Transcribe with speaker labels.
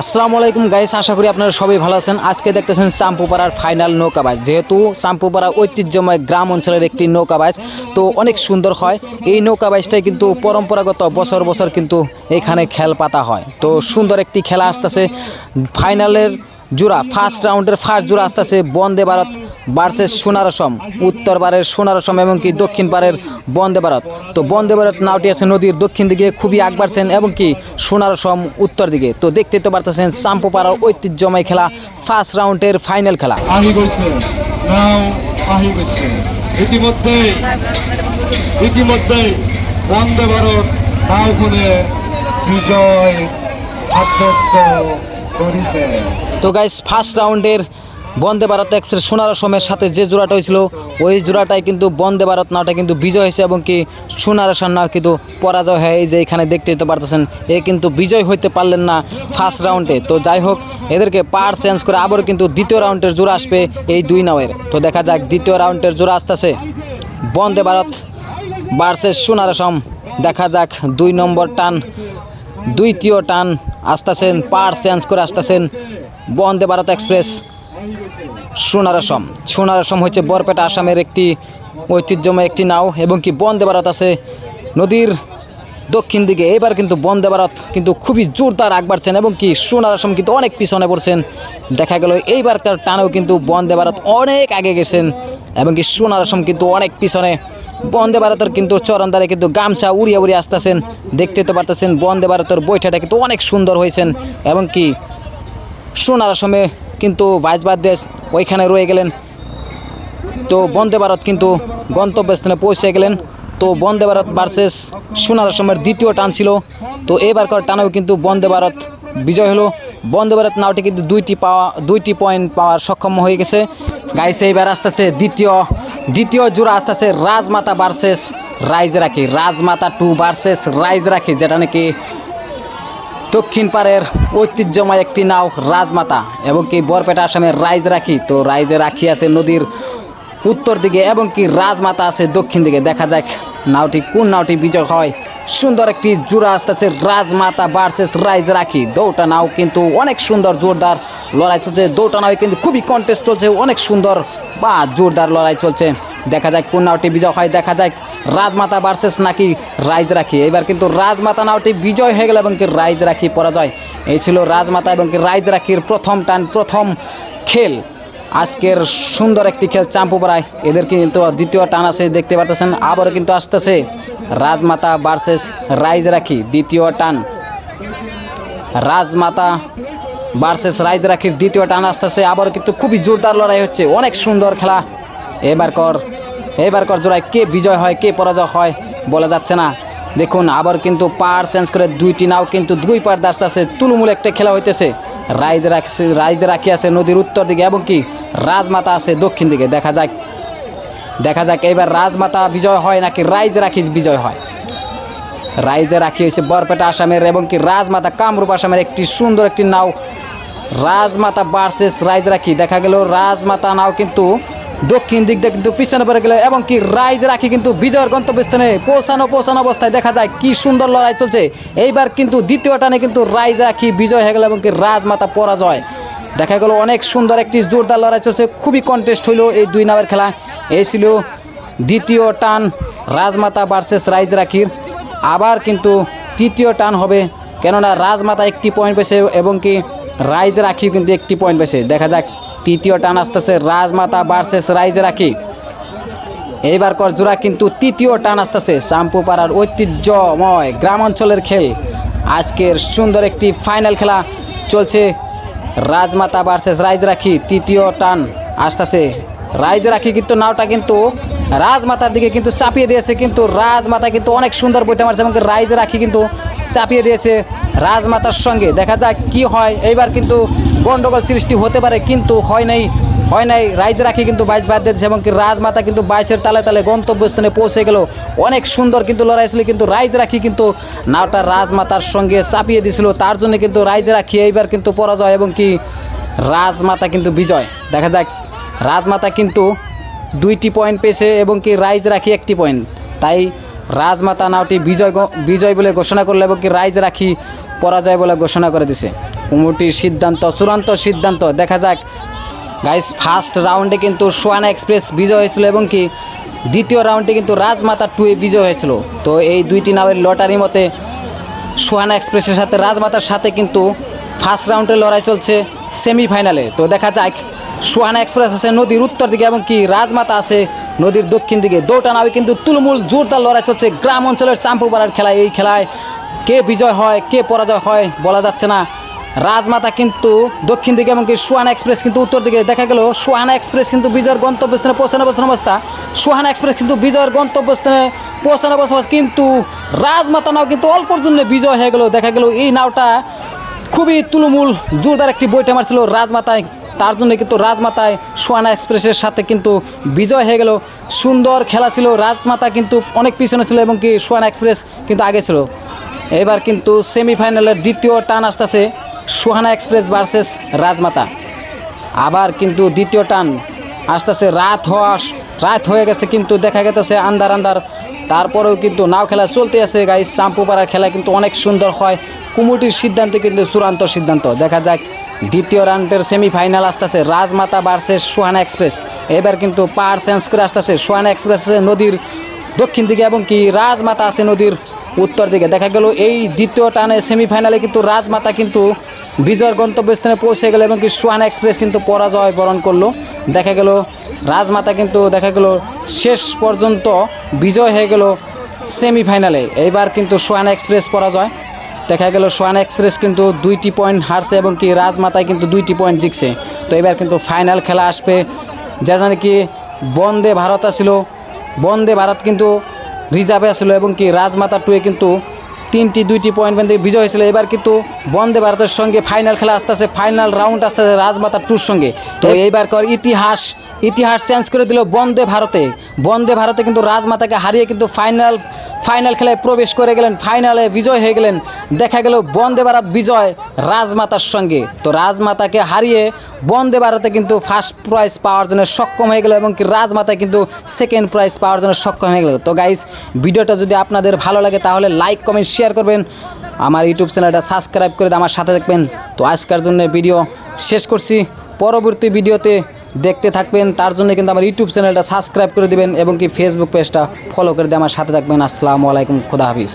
Speaker 1: আসসালামু আলাইকুম গাইস, আশা করি আপনারা সবাই ভালো আছেন। আজকে দেখতেছেন চাম্পুপাড়ার ফাইনাল নৌকাবাজ যেহেতু চাম্পুপাড়া ঐতিহ্যময় গ্রাম অঞ্চলের একটি নৌকাবাজ তো অনেক সুন্দর হয়। এই নৌকাবাজটাই কিন্তু পরম্পরাগত বছর বছর কিন্তু এখানে খেল পাতা হয়। তো সুন্দর একটি খেলা আসতেছে। ফাইনালের জোড়া ফার্স্ট রাউন্ডের ফার্স্ট জোড়া আসতেছে বন্দে ভারত ভার্সেস সোনারসম উত্তর পারের সোনারসম এবং কি দক্ষিণ পারের বন্দে ভারত। তো বন্দে ভারত নাওটি আছে নদীর দক্ষিণ দিকে, খুবই আগ বাড়ছেন এবং কি সোনারসম উত্তর দিকে। তো দেখতে তো পারতেছেন চাম্পুপাড়ার ঐতিহ্যময় খেলা ফার্স্ট রাউন্ডের ফাইনাল খেলা।
Speaker 2: ইতিমধ্যেই ইতিমধ্যেই বন্দে ভারত বিজয়
Speaker 1: তো গাইস ফার্স্ট রাউন্ডের বন্দে ভারত এক্সপ্রেস সোনারসমের সাথে যে জোড়াটা হয়েছিল, ওই জোড়াটাই কিন্তু বন্দে ভারত নাওটা কিন্তু বিজয় হয়েছে এবং কি সোনারসম নাও কিন্তু পরাজয় হয়। এই যে এখানে দেখতে তো পারতেছেন, এ কিন্তু বিজয় হইতে পারলেন না ফার্স্ট রাউন্ডে তো যাই হোক, এদেরকে পার চেঞ্জ করে আবারও কিন্তু দ্বিতীয় রাউন্ডের জোড়া আসবে এই দুই নাওয়ের। তো দেখা যাক দ্বিতীয় রাউন্ডের জোড়া আসতেছে। বন্দে ভারত ভার্সেস সোনারসম দেখা যাক দুই নম্বর টান দ্বিতীয় টান আসতেছেন, পার চেঞ্জ করে আসতেছেন বন্দে ভারত এক্সপ্রেস সোনারসম সোনারসম হচ্ছে বরপেটা আসামের একটি ঐতিহ্যময় একটি নাও এবং কি বন্দে ভারত আছে নদীর দক্ষিণ দিকে। এবার কিন্তু বন্দে ভারত কিন্তু খুবই জোরদার আগ বাড়ছেন এবং কি সোনারসম কিন্তু অনেক পিছনে পড়ছেন। দেখা গেল এইবারকার টানেও কিন্তু বন্দে ভারত অনেক আগে গেছেন এবং কি সোনারসম কিন্তু অনেক পিছনে বন্দে ভারতের কিন্তু চরণদারে কিন্তু গামছা উড়িয়ে উড়িয়ে আসতেছেন। দেখতে তো পারতেছেন বন্দে ভারতের বৈঠাটা কিন্তু অনেক সুন্দর হয়েছেন এবং কি সোনার আসামে কিন্তু দেশ ওইখানে রয়ে গেলেন। তো বন্দে ভারত কিন্তু গন্তব্যস্থানে পৌঁছে গেলেন। তো বন্দে ভারত ভার্সেস সোনার আসামের দ্বিতীয় টান ছিল। তো এবারকার টানেও কিন্তু বন্দে ভারত বিজয় হলো। বন্দে ভারত নাওটি কিন্তু দুইটি পাওয়া দুইটি পয়েন্ট পাওয়ার সক্ষম হয়ে গেছে। গাইছে এবার আসতেছে দ্বিতীয় দ্বিতীয় জোড়া আসতেছে রাজমাতা ভার্সেস রাইজ রাখি। রাজমাতা টু ভার্সেস রাইজ রাখি, যেটা নাকি দক্ষিণ পাড়ের ঐতিহ্যময় একটি নাও রাজমাতা এবং কি বরপেটা আসামের রাইজ রাখি। তো রাইজে রাখি আছে নদীর উত্তর দিকে এবং কি রাজমাতা আছে দক্ষিণ দিকে। দেখা যাক নাওটি কোন নাওটি বিজয় হয়। সুন্দর একটি জোড়া আসতেছে রাজমাতা ভার্সেস রাইজ রাখি। দৌটা নাও কিন্তু অনেক সুন্দর, জোরদার লড়াই চলছে। দৌটা নাও কিন্তু খুবই কন্টেস্ট চলছে। অনেক সুন্দর বা জোরদার লড়াই চলছে। দেখা যাক কোন নাওটি বিজয় হয়, দেখা যাক রাজমাতা ভার্সেস নাকি রাইজ রাখি। এবার কিন্তু রাজমাতা নাওটি বিজয় হয়ে গেল এবং কি রাইজ রাখি পরাজয়। এই ছিল রাজমাতা এবং কি রাইজ রাখির প্রথম টান, প্রথম খেল। আজকের সুন্দর একটি খেল চাম্পুপাড়ায় এদের কিন্তু দ্বিতীয় টান আছে, দেখতে পারতেছেন। আবারও কিন্তু আসতেছে রাজমাতা ভার্সেস রাইজ রাখি, দ্বিতীয় টান। রাজমাতা ভার্সেস রাইজ রাখির দ্বিতীয় টান আসতেছে। আবার কিন্তু খুবই জোরদার লড়াই হচ্ছে। অনেক সুন্দর খেলা। এবার কর এবার কর জোড়ায় কে বিজয় হয়, কে পরাজয় হয় বলা যাচ্ছে না। দেখুন, আবার কিন্তু পার চেঞ্জ করে দুইটি নাও কিন্তু দুই পার দাস আছে। তুলমূল একটা খেলা হইতেছে। রাইজ রাখছে রাইজ রাখি আছে নদীর উত্তর দিকে এবং কি রাজমাতা আছে দক্ষিণ দিকে। দেখা যাক দেখা যাক এবার রাজমাতা বিজয় হয় নাকি রাইজ রাখি বিজয় হয়। রাইজে রাখি হয়েছে বরপেটা আসামের এবং কি রাজমাতা কামরূপ আসামের একটি সুন্দর একটি নাও রাজমাতা বার্সেস রাইজ রাখি দেখা গেল রাজমাতা নাও কিন্তু দক্ষিণ দিক দিয়ে কিন্তু পিছনে পড়ে গেল এবং কি রাইজ রাখি কিন্তু বিজয়ের গন্তব্যস্থানে পৌঁছানো পৌঁছানো অবস্থায় দেখা যায় কি সুন্দর লড়াই চলছে। এইবার কিন্তু দ্বিতীয় টানে কিন্তু রাইজ রাখি বিজয় হয়ে গেল এবং কি রাজমাতা পরাজয়। দেখা গেল অনেক সুন্দর একটি জোরদার লড়াই চলছে, খুবই কন্টেস্ট হইল এই দুই নামের খেলা। এই ছিল দ্বিতীয় টান রাজমাতা ভার্সেস রাইজ রাখির আবার কিন্তু তৃতীয় টান হবে, কেননা রাজমাতা একটি পয়েন্ট পেয়েছে এবং কি রাইজ রাখি কিন্তু একটি পয়েন্ট পেয়েছে দেখা যাক, তৃতীয় টান আসতেছে, রাজমাতা ভার্সেস রাইজ রাখি এইবার কর জোড়া কিন্তু তৃতীয় টান আসতেছে শ্যাম্পুপাড়ার ঐতিহ্যময় গ্রাম অঞ্চলের খেল। আজকের সুন্দর একটি ফাইনাল খেলা চলছে, রাজমাতা ভার্সেস রাইজ রাখি তৃতীয় টান আসতেছে। রাইজ রাখি কিন্তু নাওটা কিন্তু রাজমাতার দিকে কিন্তু চাপিয়ে দিয়েছে, কিন্তু রাজমাতা কিন্তু অনেক সুন্দর বইটা মারছে, এবং রাইজ রাখি কিন্তু চাপিয়ে দিয়েছে। রাজমাতার সঙ্গে। দেখা যাক কি হয়। এইবার কিন্তু গন্ডগোল সৃষ্টি হতে পারে, কিন্তু হয় নাই হয় নাই। রাইজ রাখি কিন্তু বাইশ বাদ দিয়েছে এবং কি রাজমাতা কিন্তু বাইশের তালে তালে গন্তব্যস্থানে পৌঁছে গেল। অনেক সুন্দর কিন্তু লড়াই ছিল, কিন্তু রাইজ রাখি কিন্তু নাওটা রাজমাতার সঙ্গে চাপিয়ে দিয়েছিল তার জন্য কিন্তু রাইজ রাখি, এইবার কিন্তু পরাজয় এবং কি রাজমাতা কিন্তু বিজয়। দেখা যাক, রাজমাতা কিন্তু দুইটি পয়েন্ট পেয়েছে এবং কি রাইজ রাখি একটি পয়েন্ট তাই রাজমাতা নাওটি বিজয় বিজয় বলে ঘোষণা করল এবং কি রাইজ রাখি পরাজয় বলে ঘোষণা করে দিছে। কমিটির সিদ্ধান্ত, চূড়ান্ত সিদ্ধান্ত, দেখা যাক। গাইস ফার্স্ট রাউন্ডে কিন্তু সোয়ানা এক্সপ্রেস বিজয় হয়েছিল এবং কি দ্বিতীয় রাউন্ডে কিন্তু রাজমাতা টুয়ে বিজয় হয়েছিল। তো এই দুইটি নামের লটারি মতে সোহানা এক্সপ্রেসের সাথে, রাজমাতার সাথে কিন্তু ফার্স্ট রাউন্ডে লড়াই চলছে সেমিফাইনালে তো দেখা যাক সোহানা এক্সপ্রেস আছে নদীর উত্তর দিকে এবং কি রাজমাতা আছে নদীর দক্ষিণ দিকে। দুটা নামে কিন্তু তুলমূল জোরদার লড়াই চলছে গ্রাম অঞ্চলের চাম্পুপাড়ার খেলায়। এই খেলায় কে বিজয় হয়, কে পরাজয় হয় বলা যাচ্ছে না। রাজমাতা কিন্তু দক্ষিণ দিকে এবং কি সুহানা এক্সপ্রেস কিন্তু উত্তর দিকে। দেখা গেল সুহানা এক্সপ্রেস কিন্তু বিজয়ের গন্তব্যস্থানে পৌঁছানো বসানো অবস্থা। সুহানা এক্সপ্রেস কিন্তু বিজয়ের গন্তব্যস্থানে পৌঁছানো বসবাস কিন্তু রাজমাতা নাও কিন্তু অল্পর জন্য বিজয় হয়ে গেল। দেখা গেল এই নাওটা খুবই তুলমূল, জোরদার একটি বইটা মারছিল রাজমাতায়। তার জন্য কিন্তু রাজমাতায় সোয়ানা এক্সপ্রেসের সাথে কিন্তু বিজয় হয়ে গেল। সুন্দর খেলা ছিল। রাজমাতা কিন্তু অনেক পিছনে ছিল এবং কি সোয়ানা এক্সপ্রেস কিন্তু আগে ছিল। এবার কিন্তু সেমিফাইনালের দ্বিতীয় টান আসতেছে সুহানা এক্সপ্রেস ভার্সেস রাজমাতা। আবার কিন্তু দ্বিতীয় টান আসতেছে, রাত হওয়া রাত হয়ে গেছে কিন্তু দেখা গেতেছে আন্দার আন্দার তারপরেও কিন্তু নাও খেলা চলতে আছে গাইস চাম্পুপাড়ার খেলা কিন্তু অনেক সুন্দর হয়। কুমুটির সিদ্ধান্ত কিন্তু চূড়ান্ত সিদ্ধান্ত। দেখা যাক দ্বিতীয় রাউন্ডের সেমিফাইনাল আসতেছে রাজমাতা ভার্সেস সোহানা এক্সপ্রেস। এবার কিন্তু পার চেঞ্জ করে আসতেছে সোহানা এক্সপ্রেস নদীর দক্ষিণ দিকে এবং কি রাজমাতা আছে নদীর উত্তর দিকে দেখা গেল এই দ্বিতীয় টানে সেমিফাইনালে কিন্তু রাজমাতা কিন্তু বিজয়ের গন্তব্যস্থানে পৌঁছে গেল এবং কি সোহানা এক্সপ্রেস কিন্তু পরাজয় বরণ করল। দেখা গেল রাজমাতা কিন্তু দেখা গেল শেষ পর্যন্ত বিজয় হয়ে গেল সেমিফাইনালে। এইবার কিন্তু সোহানা এক্সপ্রেস পরাজয়। দেখা গেল সোহানা এক্সপ্রেস কিন্তু দুইটি পয়েন্ট হারছে এবং কি রাজমাতায় কিন্তু দুইটি পয়েন্ট জিতছে। তো এবার কিন্তু ফাইনাল খেলা আসবে। যেটা নাকি বন্দে ভারত আসছিল বন্দে ভারত কিন্তু রিজার্ভে আসলো এবং কি রাজমাতা টুয়ে কিন্তু তিনটি দুইটি পয়েন্ট বেঁধে বিজয় হয়েছিল। এবার কিন্তু বন্দে ভারতের সঙ্গে ফাইনাল খেলা আসতেছে ফাইনাল রাউন্ড আসতেছে রাজমাতা টুর সঙ্গে। তো এইবার কর ইতিহাস ইতিহাস চেঞ্জ করে দিল বন্দে ভারতে। বন্দে ভারতে কিন্তু রাজমাতাকে হারিয়ে কিন্তু ফাইনাল ফাইনাল খেলায় প্রবেশ করে গেলেন, ফাইনালে বিজয় হয়ে গেলেন। দেখা গেল বন্দে ভারত বিজয় রাজমাতার সঙ্গে। তো রাজমাতাকে হারিয়ে বন্দে ভারতে কিন্তু ফার্স্ট প্রাইজ পাওয়ার জন্য সক্ষম হয়ে গেল এবং রাজমাতা কিন্তু সেকেন্ড প্রাইজ পাওয়ার জন্য সক্ষম হয়ে গেল। তো গাইস ভিডিওটা যদি আপনাদের ভালো লাগে তাহলে লাইক কমেন্ট শেয়ার করবেন। আমার ইউটিউব চ্যানেলটা সাবস্ক্রাইব করে আমার সাথে থাকবেন। তো আজকের জন্য ভিডিও শেষ করছি। পরবর্তী ভিডিওতে দেখতে থাকবেন। তার জন্য কিন্তু আমার ইউটিউব চ্যানেলটা সাবস্ক্রাইব করে দেবেন এবং কি ফেসবুক পেজটা ফলো করে দিয়ে আমার সাথে থাকবেন। আসসালামু আলাইকুম, খুদা হাফিজ।